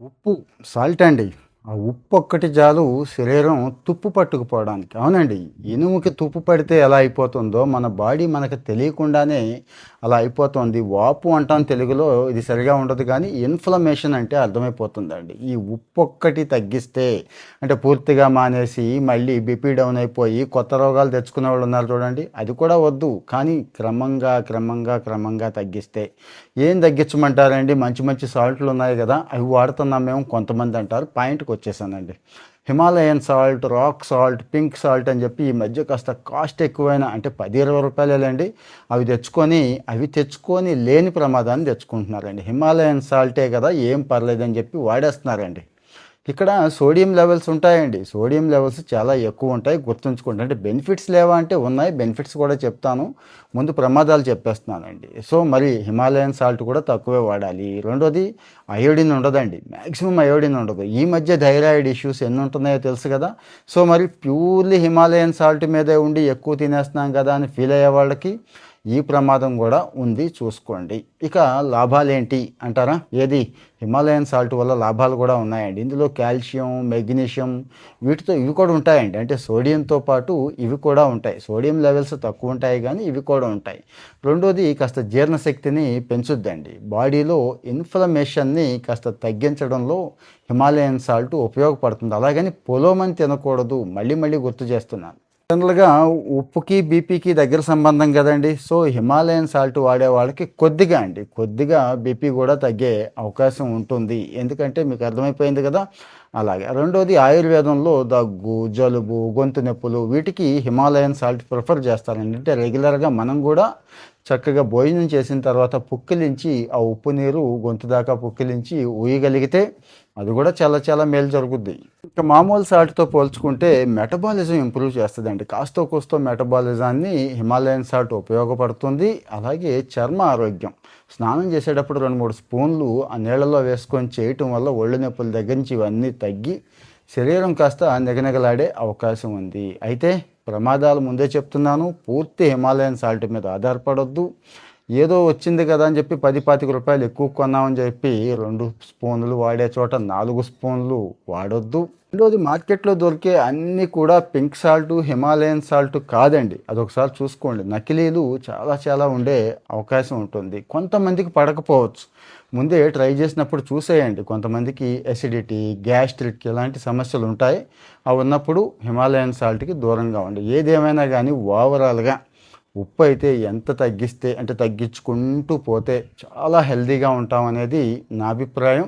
ఉప్పు సాల్ట్ అండి. ఆ ఉప్పు ఒక్కటి చాలు శరీరం తుప్పు పట్టుకుపోవడానికి. అవునండి ఇనుముకి తుప్పు పడితే ఎలా అయిపోతుందో మన బాడీ మనకు తెలియకుండానే అలా అయిపోతుంది. వాపు అంటాం తెలుగులో ఇది సరిగా ఉండదు కానీ ఇన్ఫ్లమేషన్ అంటే అర్థమైపోతుందండి. ఈ ఉప్పు ఒక్కటి తగ్గిస్తే అంటే పూర్తిగా మానేసి మళ్ళీ బీపీ డౌన్ అయిపోయి కొత్త రోగాలు తెచ్చుకునే వాళ్ళు ఉన్నారు చూడండి అది కూడా వద్దు. కానీ క్రమంగా క్రమంగా క్రమంగా తగ్గిస్తే ఏం తగ్గించమంటారండి? మంచి మంచి సాల్ట్లు ఉన్నాయి కదా అవి వాడుతున్నాం మేము కొంతమంది అంటారు. పాయింట్ దగ్గరకు వచ్చేసానండి. Himalayan salt rock salt pink salt అని చెప్పి ఈ మధ్య కాస్త కాస్ట్ ఎక్కువైన అంటే పది ఇరవై రూపాయలేండి అవి తెచ్చుకొని అవి తెచ్చుకొని లేని ప్రమాదాన్ని తెచ్చుకుంటున్నారండి. హిమాలయన్ సాల్టే కదా ఏం పర్లేదని చెప్పి వాడేస్తున్నారండి. ఇక్కడ సోడియం లెవెల్స్ ఉంటాయండి. సోడియం లెవెల్స్ చాలా ఎక్కువ ఉంటాయి. గుర్తుంచుకోండి. అంటే బెనిఫిట్స్ లేవా అంటే ఉన్నాయి. బెనిఫిట్స్ కూడా చెప్తాను. ముందు ప్రమాదాలు చెప్పేస్తున్నానండి. సో మరి హిమాలయన్ సాల్ట్ కూడా తక్కువే వాడాలి. రెండోది అయోడిన్ ఉండదండి. మ్యాక్సిమం అయోడిన్ ఉండదు. ఈ మధ్య థైరాయిడ్ ఇష్యూస్ ఎన్ని ఉంటున్నాయో తెలుసు కదా. సో మరి ప్యూర్లీ హిమాలయన్ సాల్ట్ మీదే ఉండి ఎక్కువ తినేస్తున్నాం కదా అని ఫీల్ అయ్యే వాళ్ళకి ఈ ప్రమాదం కూడా ఉంది చూసుకోండి. ఇక లాభాలు ఏంటి అంటారా? ఏది? హిమాలయన్ సాల్ట్ వల్ల లాభాలు కూడా ఉన్నాయండి. ఇందులో కాల్షియం మెగ్నీషియం వీటితో ఇవి కూడా ఉంటాయండి. అంటే సోడియంతో పాటు ఇవి కూడా ఉంటాయి. సోడియం లెవెల్స్ తక్కువ ఉంటాయి కానీ ఇవి కూడా ఉంటాయి. రెండోది కాస్త జీర్ణశక్తిని పెంచుద్దండి. బాడీలో ఇన్ఫ్లమేషన్ని కాస్త తగ్గించడంలో హిమాలయన్ సాల్ట్ ఉపయోగపడుతుంది. అలాగని పొలోమని తినకూడదు. మళ్ళీ మళ్ళీ గుర్తు చేస్తున్నాను. జనరల్గా ఉప్పుకి బీపీకి దగ్గర సంబంధం కదండి. సో హిమాలయన్ సాల్ట్ వాడే వాళ్ళకి కొద్దిగా అండి. కొద్దిగా బీపీ కూడా తగ్గే అవకాశం ఉంటుంది. ఎందుకంటే మీకు అర్థమైపోయింది కదా అలాగే. రెండోది ఆయుర్వేదంలో దగ్గు జలుబు గొంతు నొప్పులు వీటికి హిమాలయన్ సాల్ట్ ప్రిఫర్ చేస్తారండి. అంటే రెగ్యులర్గా మనం కూడా చక్కగా భోజనం చేసిన తర్వాత పుక్కిలించి ఆ ఉప్పు నీరు గొంతు దాకా పుక్కిలించి ఊయగలిగితే అది కూడా చాలా చాలా మేలు జరుగుద్ది. ఇంకా మామూలు సాల్ట్తో పోల్చుకుంటే మెటబాలిజం ఇంప్రూవ్ చేస్తుందండి. కాస్తో కోస్తో మెటబాలిజాన్ని హిమాలయన్ సాల్ట్ ఉపయోగపడుతుంది. అలాగే చర్మ ఆరోగ్యం. స్నానం చేసేటప్పుడు రెండు మూడు స్పూన్లు ఆ నీళ్ళలో వేసుకొని చేయటం వల్ల ఒళ్ళు నొప్పుల దగ్గర నుంచి ఇవన్నీ తగ్గి శరీరం కాస్త నిగనిగలాడే అవకాశం ఉంది. అయితే ప్రమాదాలు ముందే చెప్తున్నాను. పూర్తి హిమాలయన్ సాల్ట్ మీద ఆధారపడొద్దు. ఏదో వచ్చింది కదా అని చెప్పి పది పాతిక రూపాయలు ఎక్కువ కొన్నామని చెప్పి రెండు స్పూన్లు వాడే చోట నాలుగు స్పూన్లు వాడొద్దు. రెండోది మార్కెట్లో దొరికే అన్నీ కూడా పింక్ సాల్ట్ హిమాలయన్ సాల్ట్ కాదండి. అదొకసారి చూసుకోండి. నకిలీలు చాలా చాలా ఉండే అవకాశం ఉంటుంది. కొంతమందికి పడకపోవచ్చు. ముందే ట్రై చేసినప్పుడు చూసేయండి. కొంతమందికి ఎసిడిటీ గ్యాస్ట్రిక్ ఇలాంటి సమస్యలు ఉంటాయి. అవి ఉన్నప్పుడు హిమాలయన్ సాల్ట్కి దూరంగా ఉండి ఏదేమైనా కానీ ఓవరాల్గా ఉప్పు అయితే ఎంత తగ్గిస్తే అంటే తగ్గించుకుంటూ పోతే చాలా హెల్దీగా ఉంటాం అనేది నా అభిప్రాయం.